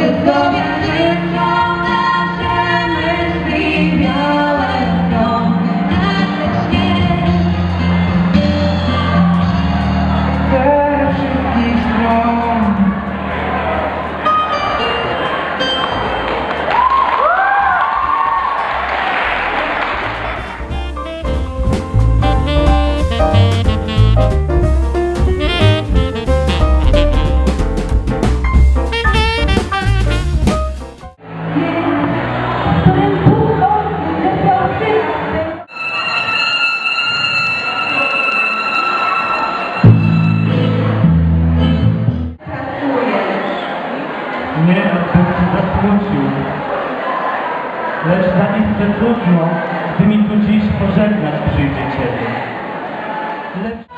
you go in there? Cię zasmucił. Lecz te trudno, gdy mi tu dziś pożegnać przyjdzie Ciebie. Lecz